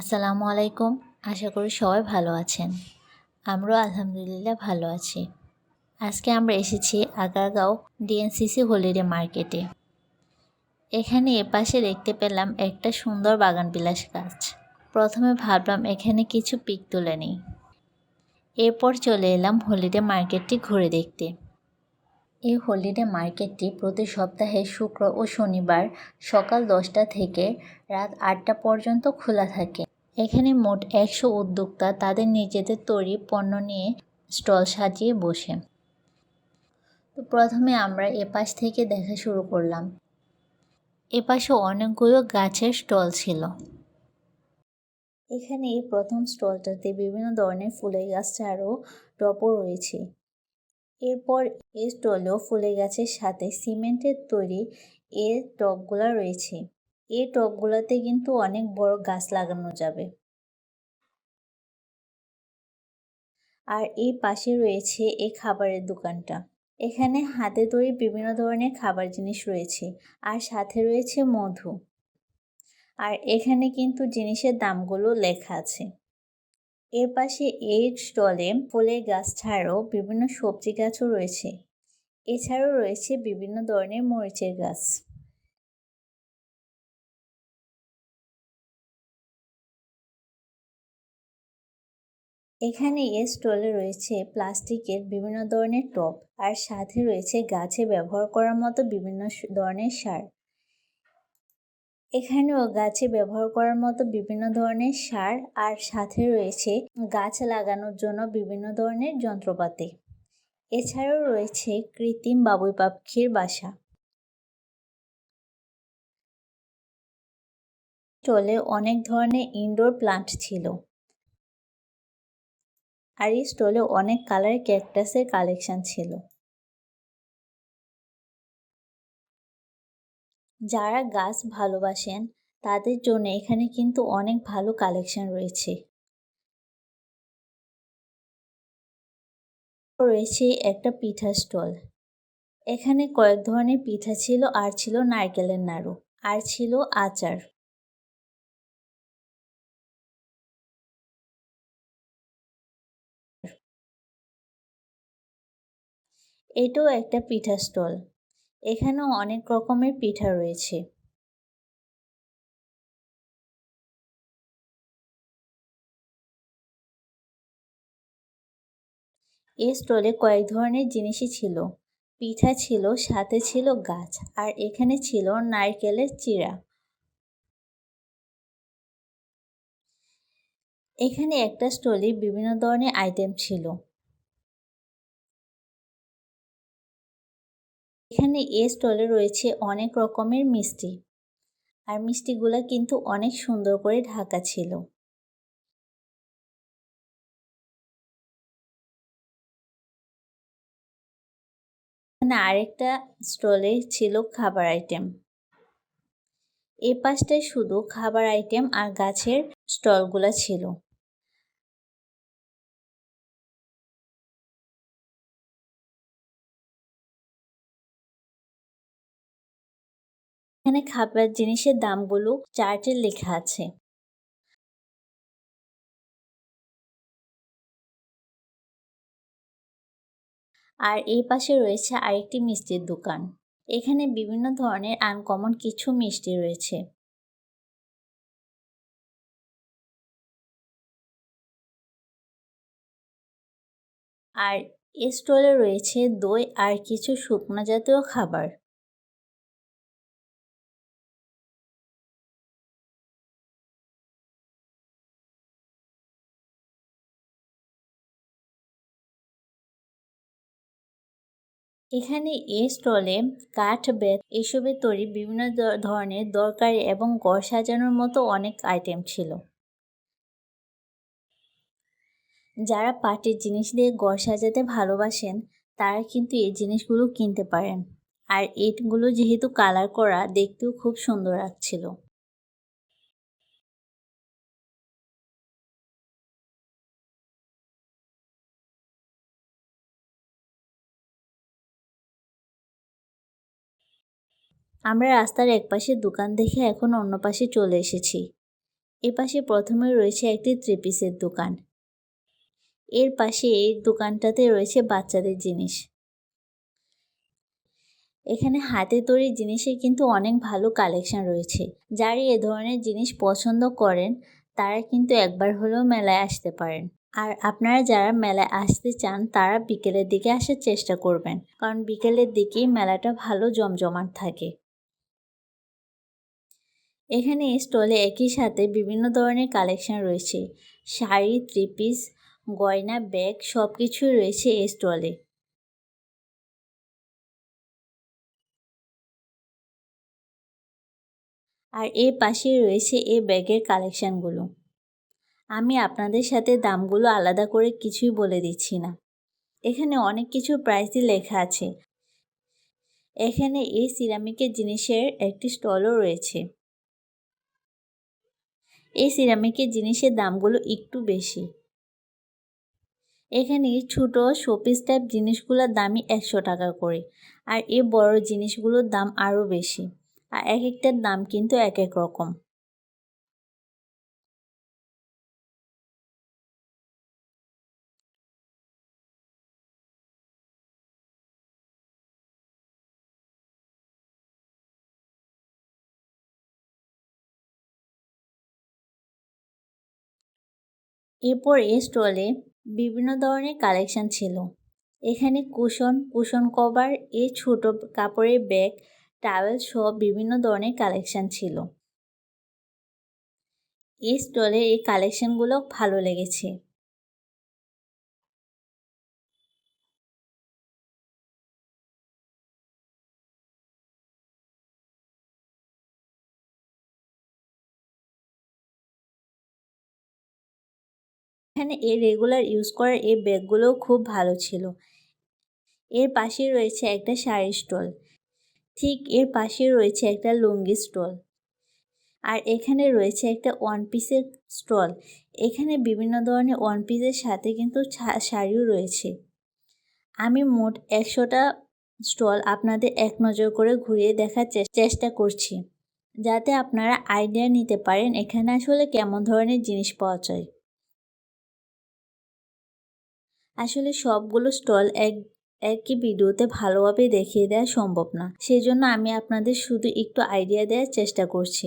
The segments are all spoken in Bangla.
আসসালামু আলাইকুম। আশা করি সবাই ভালো আছেন। আমরাও আলহামদুলিল্লাহ ভালো আছি। আজকে আমরা এসেছি আগারগাঁও ডিএনসিসি হলিডে মার্কেটে। এখানে এপাশে দেখতে পেলাম একটা সুন্দর বাগান বিলাস গাছ। প্রথমে ভাবলাম এখানে কিছু পিক তুলে নিই। এরপর চলে এলাম হলিডে মার্কেটটি ঘুরে দেখতে। এই হলিডে মার্কেটটি প্রতি সপ্তাহে শুক্র ও শনিবার সকাল দশটা থেকে রাত আটটা পর্যন্ত খোলা থাকে। এখানে মোট একশো উদ্যোক্তা তাদের নিজেদের তৈরি পণ্য নিয়ে স্টল সাজিয়ে বসে। তো প্রথমে আমরা এপাশ থেকে দেখা শুরু করলাম। এপাশে অনেকগুলো গাছের স্টল ছিল। এখানে এই প্রথম স্টলটাতে বিভিন্ন ধরনের ফুলের গাছ ছাড়াও টপও রয়েছে। এরপর এই স্টলেও ফুলের গাছের সাথে সিমেন্টের তৈরি এর টবগুলো রয়েছে। এই টবগুলোতে কিন্তু অনেক বড় গাছ লাগানো যাবে। আর এই পাশে রয়েছে এই খাবারের দোকানটা। এখানে হাতে তৈরি বিভিন্ন ধরনের খাবার জিনিস রয়েছে আর সাথে রয়েছে মধু। আর এখানে কিন্তু জিনিসের দামগুলো লেখা আছে। এর পাশে এই স্টলে ফুলের গাছ ছাড়াও বিভিন্ন সবজি গাছও রয়েছে। এছাড়াও রয়েছে বিভিন্ন ধরনের মরিচের গাছ। এখানে এ স্টলে রয়েছে প্লাস্টিকের বিভিন্ন ধরনের টপ আর সাথে রয়েছে গাছে ব্যবহার করার মতো বিভিন্ন ধরনের সার। এখানেও গাছে ব্যবহার করার মতো বিভিন্ন ধরনের সার আর সাথে রয়েছে গাছ লাগানোর জন্য বিভিন্ন ধরনের যন্ত্রপাতি। এছাড়াও রয়েছে কৃত্রিম বাবুই পাখির বাসা। চলে অনেক ধরনের ইনডোর প্লান্ট ছিল। আর এই স্টলে অনেক কালারের ক্যাকটাসের কালেকশন ছিল। যারা গাছ ভালোবাসেন, তাদের জন্য এখানে কিন্তু অনেক ভালো কালেকশন রয়েছে। রয়েছে একটা পিঠা স্টল। এখানে কয়েক ধরনের পিঠা ছিল, আর ছিল নারকেলের নাড়ু, আর ছিল আচার। এটাও একটা পিঠা স্টল। এখানেও অনেক রকমের পিঠা রয়েছে। এই স্টলে কয়েক ধরনের জিনিসই ছিল। পিঠা ছিল, সাথে ছিল গাছ, আর এখানে ছিল নারকেলের চিরা এখানে একটা স্টলে বিভিন্ন ধরনের আইটেম ছিল। এখানে এ স্টলে রয়েছে অনেক রকমের মিষ্টি। আর মিষ্টিগুলো কিন্তু অনেক সুন্দর করে ঢাকা ছিল। এখানে আরেকটা স্টলে ছিল খাবার আইটেম। এ পাশটায় শুধু খাবার আইটেম আর গাছের স্টলগুলো ছিল। এখানে খাবার জিনিসের দামগুলো চার্টে লেখা আছে। আর এই পাশে রয়েছে আরেকটি মিষ্টির দোকান। এখানে বিভিন্ন ধরনের আনকমন কিছু মিষ্টি রয়েছে। আর এ স্টলে রয়েছে দই আর কিছু শুকনো জাতীয় খাবার। এখানে এ স্টলে কাঠ, বেত এসবের তৈরি বিভিন্ন ধরনের দরকারি এবং ঘর সাজানোর মতো অনেক আইটেম ছিল। যারা পাটের জিনিস দিয়ে ঘর সাজাতে ভালোবাসেন, তারা কিন্তু এই জিনিসগুলো কিনতে পারেন। আর এগুলো যেহেতু কালার করা, দেখতেও খুব সুন্দর লাগছিল। আমরা রাস্তার একপাশে দোকান দেখে এখন অন্য পাশে চলে এসেছি। এপাশে প্রথমে রয়েছে একটি ত্রিপিসের দোকান। এর পাশে এই দোকানটাতে রয়েছে বাচ্চাদের জিনিস। এখানে হাতে তৈরি জিনিসের কিন্তু অনেক ভালো কালেকশন রয়েছে। যারা এ ধরনের জিনিস পছন্দ করেন, তারা কিন্তু একবার হলেও মেলায় আসতে পারেন। আর আপনারা যারা মেলায় আসতে চান, তারা বিকেলের দিকে আসার চেষ্টা করবেন। কারণ বিকেলের দিকেই মেলাটা ভালো জমজমাট থাকে। এখানে স্টলে একই সাথে বিভিন্ন ধরনের কালেকশন রয়েছে। শাড়ি থ্রি পিস গয়না ব্যাগ সব কিছুই রয়েছে এই স্টলে। আর এর পাশে রয়েছে এই ব্যাগের কালেকশানগুলো। আমি আপনাদের সাথে দামগুলো আলাদা করে কিছুই বলে দিচ্ছি না। এখানে অনেক কিছু প্রাইসই লেখা আছে। এখানে এই সিরামিকের জিনিসের একটি স্টলও রয়েছে। এই সিরামিকের জিনিসের দামগুলো একটু বেশি। এখানে ছোট শোপিস টাইপ জিনিসগুলোর দামই একশো টাকা করে আর এই বড় জিনিসগুলোর দাম আরও বেশি। আর এক একটার দাম কিন্তু এক এক রকম। এরপর এই স্টলে বিভিন্ন ধরনের কালেকশন ছিল। এখানে কুশন কুশন কভার এই ছোট কাপড়ের ব্যাগ টাওয়েল সহ বিভিন্ন ধরনের কালেকশন ছিল। এই স্টলে এই কালেকশনগুলো ভালো লেগেছে। এখানে এর রেগুলার ইউজ করার এই ব্যাগগুলোও খুব ভালো ছিল। এর পাশে রয়েছে একটা শাড়ি স্টল ঠিক এর পাশে রয়েছে একটা লুঙ্গি স্টল আর এখানে রয়েছে একটা ওয়ান পিসের স্টল এখানে বিভিন্ন ধরনের ওয়ান পিসের সাথে কিন্তু শাড়িও রয়েছে। আমি মোট একশোটা স্টল আপনাদের এক নজর করে ঘুরিয়ে দেখার চেষ্টা করছি। যাতে আপনারা আইডিয়া নিতে পারেন এখানে আসলে কেমন ধরনের জিনিস পাওয়া যায়। আসলে সবগুলো স্টল এক, একই ভিডিওতে ভালোভাবে দেখিয়ে দেওয়া সম্ভব না। সেই জন্য আমি আপনাদের শুধু একটু আইডিয়া দেওয়ার চেষ্টা করছি।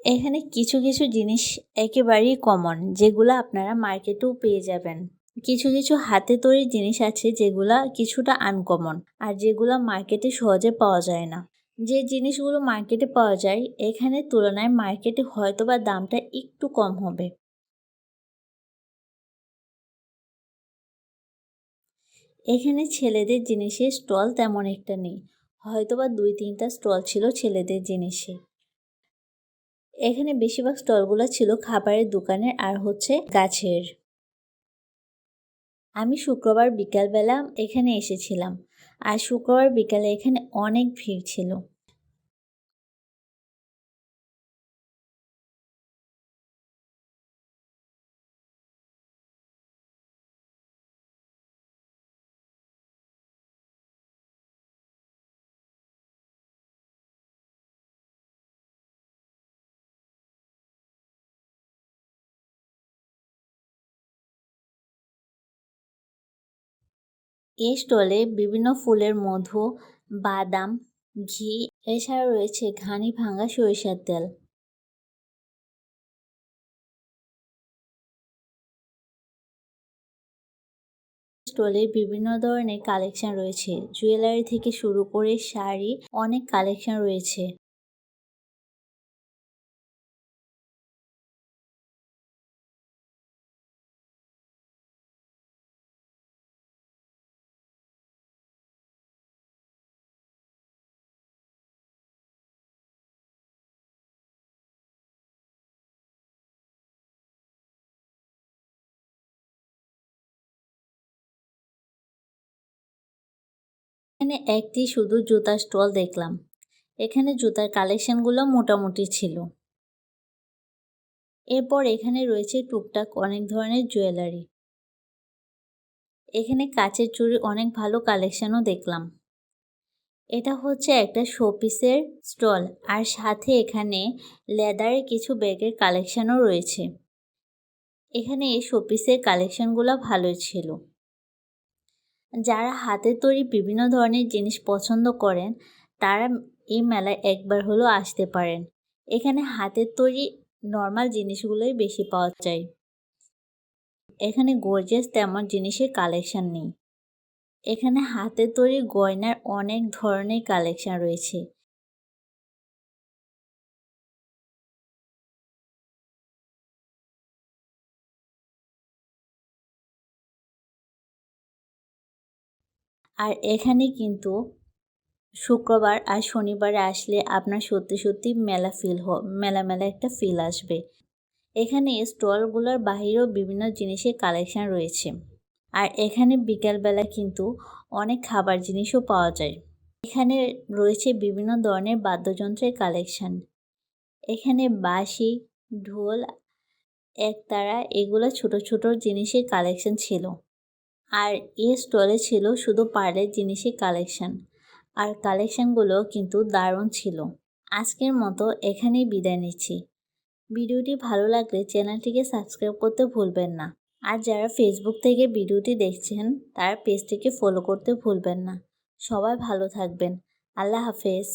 এখানে কিছু কিছু জিনিস একেবারেই কমন যেগুলো আপনারা মার্কেটেও পেয়ে যাবেন। কিছু কিছু হাতে তৈরি জিনিস আছে যেগুলা কিছুটা আনকমন আর যেগুলো মার্কেটে সহজে পাওয়া যায় না। যে জিনিসগুলো মার্কেটে পাওয়া যায়, এখানে তুলনায় মার্কেটে হয়তো বা দামটা একটু কম হবে। এখানে ছেলেদের জিনিসের স্টল তেমন একটা নেই। হয়তো বা দুই তিনটা স্টল ছিল ছেলেদের জিনিসে। এখানে বেশিরভাগ স্টলগুলো ছিল খাবারের দোকানের আর হচ্ছে গাছের। আমি শুক্রবার বিকালবেলা এখানে এসেছিলাম। আর শুক্রবার বিকালে এখানে অনেক ভিড় ছিল। এই স্টলে বিভিন্ন ফুলের মধু, বাদাম, ঘি, এছাড়া রয়েছে ঘানি ভাঙা সরিষার তেল। স্টলে বিভিন্ন ধরনের কালেকশন রয়েছে। জুয়েলারি থেকে শুরু করে শাড়ি, অনেক কালেকশন রয়েছে। এখানে একটি শুধু জুতার স্টল দেখলাম। এখানে জুতার কালেকশনগুলো মোটামুটি ছিল। এরপর এখানে রয়েছে টুকটাক অনেক ধরনের জুয়েলারি। এখানে কাচের চুড়ি অনেক ভালো কালেকশনও দেখলাম। এটা হচ্ছে একটা শোপিসের স্টল আর সাথে এখানে লেদারের কিছু ব্যাগের কালেকশনও রয়েছে। এখানে এই শোপিসের কালেকশনগুলো ভালোই ছিল। যারা হাতে তৈরি বিভিন্ন ধরনের জিনিস পছন্দ করেন, তারা এই মেলায় একবার হলেও আসতে পারেন। এখানে হাতের তৈরি নর্মাল জিনিসগুলোই বেশি পাওয়া যায়। এখানে গর্জিয়াস তেমন জিনিসের কালেকশান নেই। এখানে হাতে তৈরি গয়নার অনেক ধরনের কালেকশন রয়েছে। আর এখানে কিন্তু শুক্রবার আর শনিবারে আসলে আপনার সত্যি সত্যি মেলা ফিল হ মেলা মেলা একটা ফিল আসবে। এখানে স্টলগুলোর বাহিরেও বিভিন্ন জিনিসের কালেকশন রয়েছে। আর এখানে বিকালবেলা কিন্তু অনেক খাবার জিনিসও পাওয়া যায়। এখানে রয়েছে বিভিন্ন ধরনের বাদ্যযন্ত্রের কালেকশন এখানে বাঁশি, ঢোল, একতারা এগুলো ছোট ছোট জিনিসের কালেকশন ছিল। আর এই স্টলে ছিল শুধু পার্লের জিনিসের কালেকশন আর কালেকশনগুলো কিন্তু দারুণ ছিল। আজকের মতো এখানেই বিদায় নিচ্ছি। ভিডিওটি ভালো লাগলে চ্যানেলটিকে সাবস্ক্রাইব করতে ভুলবেন না। আর যারা ফেসবুক থেকে ভিডিওটি দেখছেন, তারা পেজটিকে ফলো করতে ভুলবেন না। সবাই ভালো থাকবেন। আল্লাহ হাফেজ।